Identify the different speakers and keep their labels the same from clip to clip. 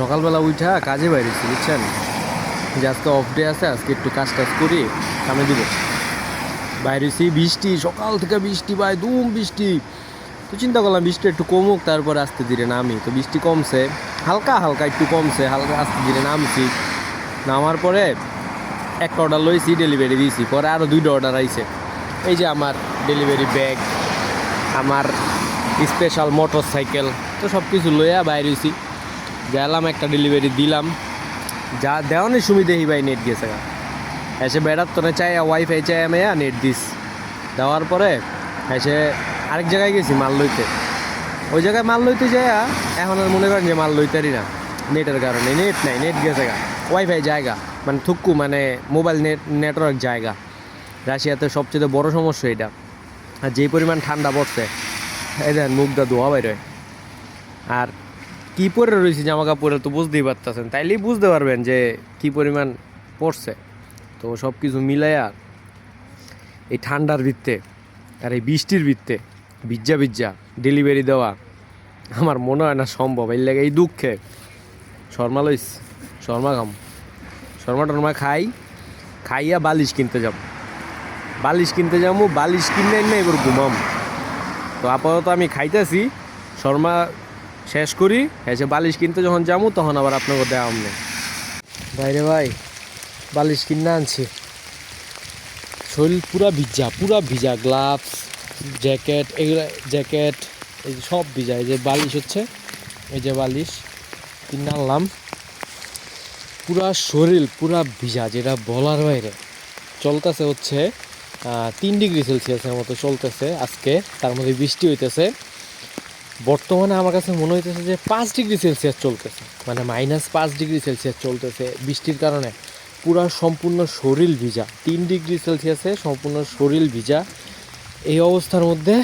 Speaker 1: সকালবেলা উঠা কাজে বাইরেছি, বুঝছেন? যে আজকে অফ ডে আছে, আজকে একটু কাজ টাজ করি, কামে দিব। বাইরেছি, বৃষ্টি, সকাল থেকে বৃষ্টি, ভাই দুম বৃষ্টি। তো চিন্তা করলাম বৃষ্টি একটু কমুক, তারপর আস্তে ধীরে নামি। তো বৃষ্টি কমছে, হালকা হালকা একটু কমছে, হালকা আস্তে ধীরে নামছি। নামার পরে একটা অর্ডার লইছি ডেলিভারি দিয়েছি। পরে আরও দুইটা অর্ডার আইছে। এই যে আমার ডেলিভারি ব্যাগ আমার স্পেশাল মোটর সাইকেল তো সব কিছু লইয়া বাইর হইছি গেলাম, একটা ডেলিভারি দিলাম। যা দেওয়ানের সুমি দেখি ভাই নেট গেছে। এসে বেড়াত তো না চাই ওয়াইফাই চাই আমি নেট দিস। দেওয়ার পরে এসে আরেক জায়গায় গেছি, মাল লইতে। ওই জায়গায় মাল লইতে যাই এখন আর মনে করেন যে মাল লইতারি না। নেটের কারণে নেট নাই নেট গেছে গা। ওয়াইফাই জায়গা মানে থুক্কু মানে মোবাইল নেট নেটওয়ার্ক জায়গা। রাশিয়াতে সবচেয়ে বড় সমস্যা এটা। আর যেই পরিমাণ ঠান্ডা পড়ছে, এই দেখেন মুখটা ধোয়া বাইরে আর কি পরে রয়েছে জামা কাপড়ে তো বুঝতেই পারতেছেন। তাইলেই বুঝতে পারবেন যে কি পরিমাণ পড়ছে তো সব কিছু মিলাইয়া এই ঠান্ডার ভিত্তে আর এই বৃষ্টির ভিত্তে বিজ্জা বিজ্জা ডেলিভারি দেওয়া আমার মনে হয় না সম্ভব। এই লাগে এই দুঃখে শর্মা লইস, শর্মা খাম। শর্মা টর্মা খাই, খাইয়া বালিশ কিনতে যাব বালিশ কিনতে যাব বালিশ কিনে না এবার ঘুমাম। তো আপাতত আমি খাইতেছি, শর্মা শেষ করি। এসে বালিশ কিনতে যখন যাব তখন আবার আপনাকে দেওয়া আমনে বাইরে ভাই, বালিশ কিনে আনছি। শরীর পুরা ভিজা পুরা ভিজা গ্লাভস জ্যাকেট এগুলো জ্যাকেট এই যে সব ভিজা। এই যে বালিশ হচ্ছে, এই যে বালিশ কিনে আনলাম। পুরা শরীর পুরা ভিজা, যেটা বলার বাইরে। চলতেছে হচ্ছে তিন ডিগ্রি সেলসিয়াসের মতো চলতেছে আজকে, তার মধ্যে বৃষ্টি হইতেছে। বর্তমানে আমার কাছে মনে হইতেছে যে পাঁচ ডিগ্রি সেলসিয়াস চলতেছে। মানে মাইনাস পাঁচ ডিগ্রি সেলসিয়াস চলতেছে বৃষ্টির কারণে। পুরা সম্পূর্ণ শরীর ভিজা। তিন ডিগ্রি সেলসিয়াসে সম্পূর্ণ শরীর ভিজা। এই অবস্থার মধ্যে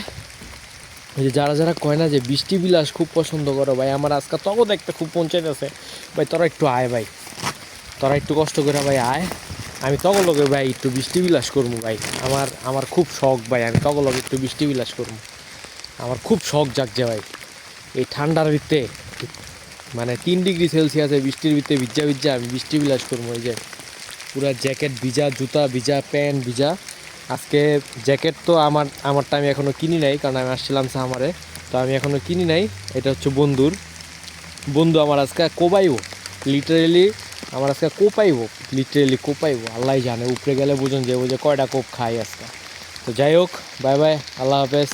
Speaker 1: ওই যে যারা যারা কয় না যে বৃষ্টি বিলাস খুব পছন্দ করো, ভাই, আমার আজকে তখন দেখতে খুব পঞ্চায়েত আছে ভাই, তোরা একটু আয়, ভাই। তোরা একটু কষ্ট করে, ভাই, আয়। আমি লোকে ভাই, একটু বৃষ্টি বিলাস করব ভাই। আমার আমার খুব শখ, ভাই, আমি লোকে একটু বৃষ্টি বিলাস করব আমার খুব শখ জাগছে ভাই এই ঠান্ডার ভিত্তে মানে তিন ডিগ্রি সেলসিয়াসে বৃষ্টির ভিত্তে ভিজা ভিজা আমি বৃষ্টি বিলাস করব, এই যে পুরা জ্যাকেট ভিজা, জুতা ভিজা, প্যান্ট ভিজা। আজকে জ্যাকেট তো আমার আমারটা আমি এখনও কিনি নাই, কারণ আমি আসছিলাম সামারে, তো আমি এখনও কিনি নাই, এটা হচ্ছে বন্ধুর। বন্ধু আমার আজকে কোবাইব লিটারেলি আমার আজকে কোপাইব লিটারেলি কোপাইব আল্লাহ জানে, উপরে গেলে বুঝুন যে যে কয়টা কোপ খাই আজকে। তো যাই হোক বাই বাই আল্লাহ হাফেজ।